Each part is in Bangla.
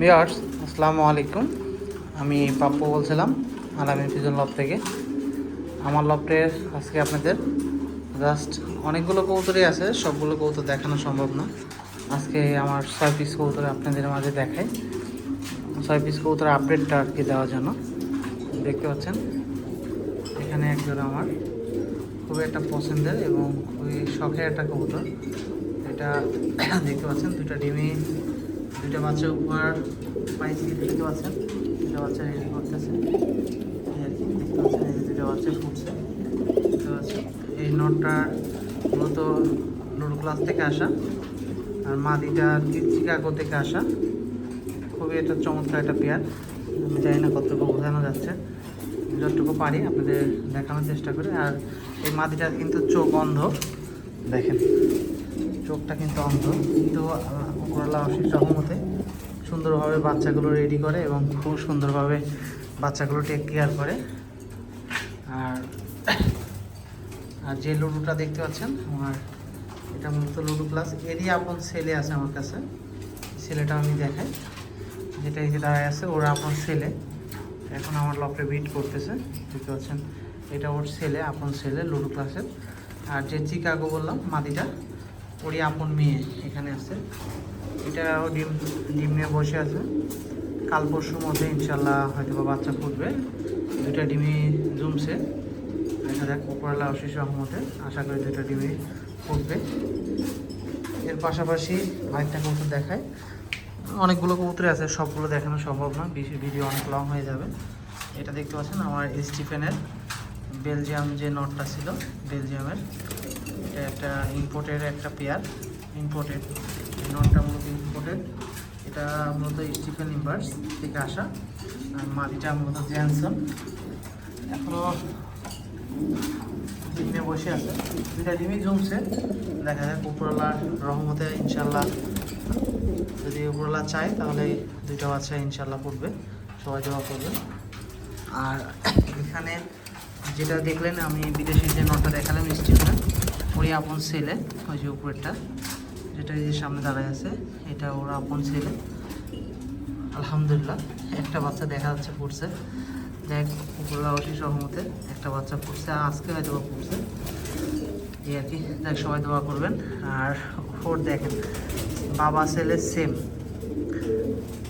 ভিওয়ার্স আসসালামু আলাইকুম। আমি পাপ্পু বলছিলাম আলামিন ফিজন লব থেকে। আমার লবটের আজকে আপনাদের জাস্ট অনেকগুলো কৌতুরই আছে, সবগুলো কৌতুর দেখানো সম্ভব না। আজকে আমার ছয় পিস কৌতুর আপনাদের মাঝে দেখাই। ছয় পিস কৌতুর আপডেটটা আর কি দেওয়ার জন্য। দেখতে পাচ্ছেন? এখানে একজোড়া আমার। খুবই একটা পছন্দের এবং খুবই শখের একটা কবুতর। এটা দেখতে পাচ্ছেন দুটা ডিমি দুইটা বাচ্চা উপহার পাইছি দেখতে পাচ্ছেন দুটা বাচ্চা রেডি করতেছে। এই আর এই দুটা বাচ্চা ফুটছে এই নটটা মূলত নুডু ক্লাস থেকে আসা, আর মাদিটা চিকাগো থেকে আসা। খুবই একটা চমৎকার একটা পেয়ার আমি জানি না কতটুকু বোঝানো যাচ্ছে। যতটুকু পারি আপনাদের দেখানোর চেষ্টা করি। আর এই মাদিটার কিন্তু চোখ অন্ধ। দেখেন। চোখটা কিন্তু অন্ধ। কিন্তু করলা অশিস রহমতে সুন্দরভাবে বাচ্চাগুলো রেডি করে এবং খুব সুন্দরভাবে বাচ্চাগুলো টেক কেয়ার করে। আর আর যে লুডুটা দেখতে পাচ্ছেন, আমার এটা মূলত লুডু প্লাস এরই আপন ছেলে আছে আমার কাছে। ছেলেটা আমি দেখাই। যেটা এই যে দাঁড়ায় আছে, ওর আপন ছেলে। এখন আমার লপে বিট করতেছে। দেখতে পাচ্ছেন, এটা ওর ছেলে, আপন ছেলে লুডু ক্লাসের আর যে চিকাগো বললাম, মাদিটা ওরই আপন মেয়ে এখানে আছে। এটা ও ডিম ডিম নিয়ে বসে আছে। কাল পরশুর মধ্যে ইনশাল্লাহ হয়তো বা বাচ্চা ফুটবে। দুইটা ডিমই জমছে। দেখা যাক, উপরওয়ালা অশিস রহমতে আশা করি দুইটা ডিমই ফুটবে। এর পাশাপাশি আরেকটা কবুতর দেখায় অনেকগুলো কবুতর আছে, সবগুলো দেখানো সম্ভব না বেশি, ভিডিও অনেক লং হয়ে যাবে। এটা দেখতে পাচ্ছেন, আমার স্টিফেনের বেলজিয়াম যে নটটা ছিল, বেলজিয়ামের। এটা একটা ইম্পোর্টের একটা পেয়ার ইম্পোর্টেড নটটা মূলত ইম্পোর্টেড এটা মূলত স্টিফেন ইম্বার্স থেকে আসা, আর মাটিটা মূলত জ্যানসন এখনও ডিমে বসে আছে। দুটা ডিমই জমছে, দেখা যাক উপরওয়ালা রহমতে ইনশাল্লাহ যদি উপরওয়ালা চায়, তাহলে দুইটা বাচ্চা ইনশাল্লাহ ফুটবে সবাই জমা করবে। আর এখানে যেটা দেখলেন, আমি বিদেশি যে নটটা স্টিফেন ওরই আপন ছেলে, ওই যে উপরেরটা, যেটা এই যে সামনে দাঁড়ায় আছে, এটা ওর আপন ছেলে। আলহামদুলিল্লাহ, একটা বাচ্চা দেখা যাচ্ছে ফুটছে দেখ উপরলা অতি সহমতে একটা বাচ্চা ফুটছে আজকে হয়তো বা ফুটছে এই আর কি, দেখ, সবাই দোয়া করবেন। আর ওর দেখেন, বাবা ছেলে সেম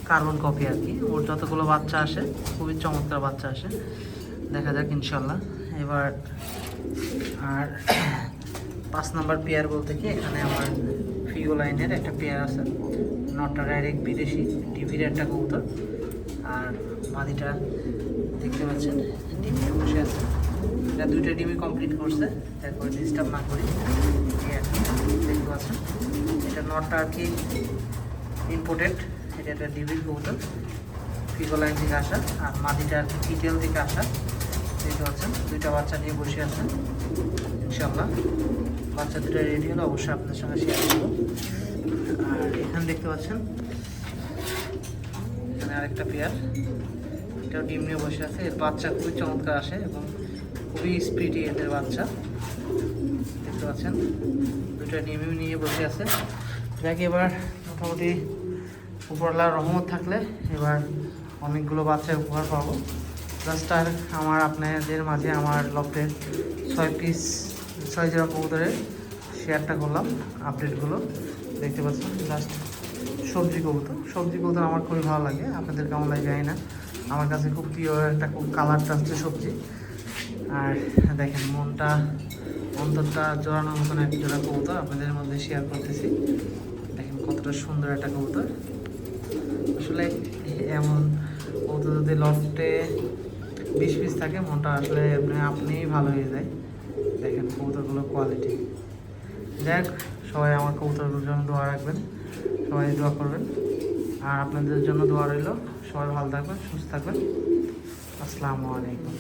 কার্বন কপি আর কি। ওর যতগুলো বাচ্চা আসে, খুবই চমৎকার বাচ্চা আসে। দেখা যাক, ইনশাল্লাহ। এবার, আর পাঁচ নাম্বার পেয়ার বলতে কি, এখানে আমার ফিগো লাইনের একটা পেয়ার আছে। নটটা ডাইরেক্ট বিদেশি, টিভির একটা কবুতর। আর মাদিটা দেখতে পাচ্ছেন ডিম বসে আছে। এটা দুইটা ডিমই কমপ্লিট করছে, তারপর ডিস্টার্ব না করি দেখতে পাচ্ছেন। এটা নটটা আর কি ইম্পোর্টেড এটা একটা ডিবির কবুতর, ফিগো লাইন থেকে আসা। আর মাদিটা আর কি পিটিএল থেকে আসা, দেখতে পাচ্ছেন। দুইটা বাচ্চা নিয়ে বসে আছেন ইনশাল্লাহ বাচ্চা দুটো রেডি হলে অবশ্যই আপনাদের সঙ্গে শেয়ার করব। আর এখানে দেখতে পাচ্ছেন, এখানে আরেকটা পেয়ার এটাও ডিম নিয়ে বসে আছে। এর বাচ্চা খুবই চমৎকার আসে এবং খুবই স্পিডি এদের বাচ্চা। দেখতে পাচ্ছেন দুটো ডিমও নিয়ে বসে আছে। যাক, এবার মোটামুটি উপরলার রহমত থাকলে এবার অনেকগুলো বাচ্চা উপহার পাবো। জাস্ট আর আমার আপনাদের মাঝে আমার লফটের ছয় পিস ছয় জোড়া কবুতরের শেয়ারটা করলাম আপডেটগুলো দেখতে পাচ্ছেন জাস্ট সবজি কবুতর। সবজি কবুতর আমার খুবই ভালো লাগে। আপনাদের কেমন লাগে জানি না। আমার কাছে খুব প্রিয় একটা খুব কালারটা হচ্ছে সবজি। আর দেখেন, মনটা, অন্তরটা জোড়ানোর মতন এক জোড়া কবুতর আপনাদের মধ্যে শেয়ার করতেছি। দেখেন, কতটা সুন্দর একটা কবুতর। আসলে এমন কবুতর যদি লফটে বিশ পিস থাকে, মনটা আসলে আপনি আপনিই ভালো হয়ে যায়। দেখেন কবুতরগুলোর কোয়ালিটি যাই সবাই আমার কবুতরগুলোর জন্য দোয়া রাখবেন। সবাই দোয়া করবেন। আর আপনাদের জন্য দোয়া রইল। সবাই ভালো থাকবেন, সুস্থ থাকবেন। আসসালামু আলাইকুম।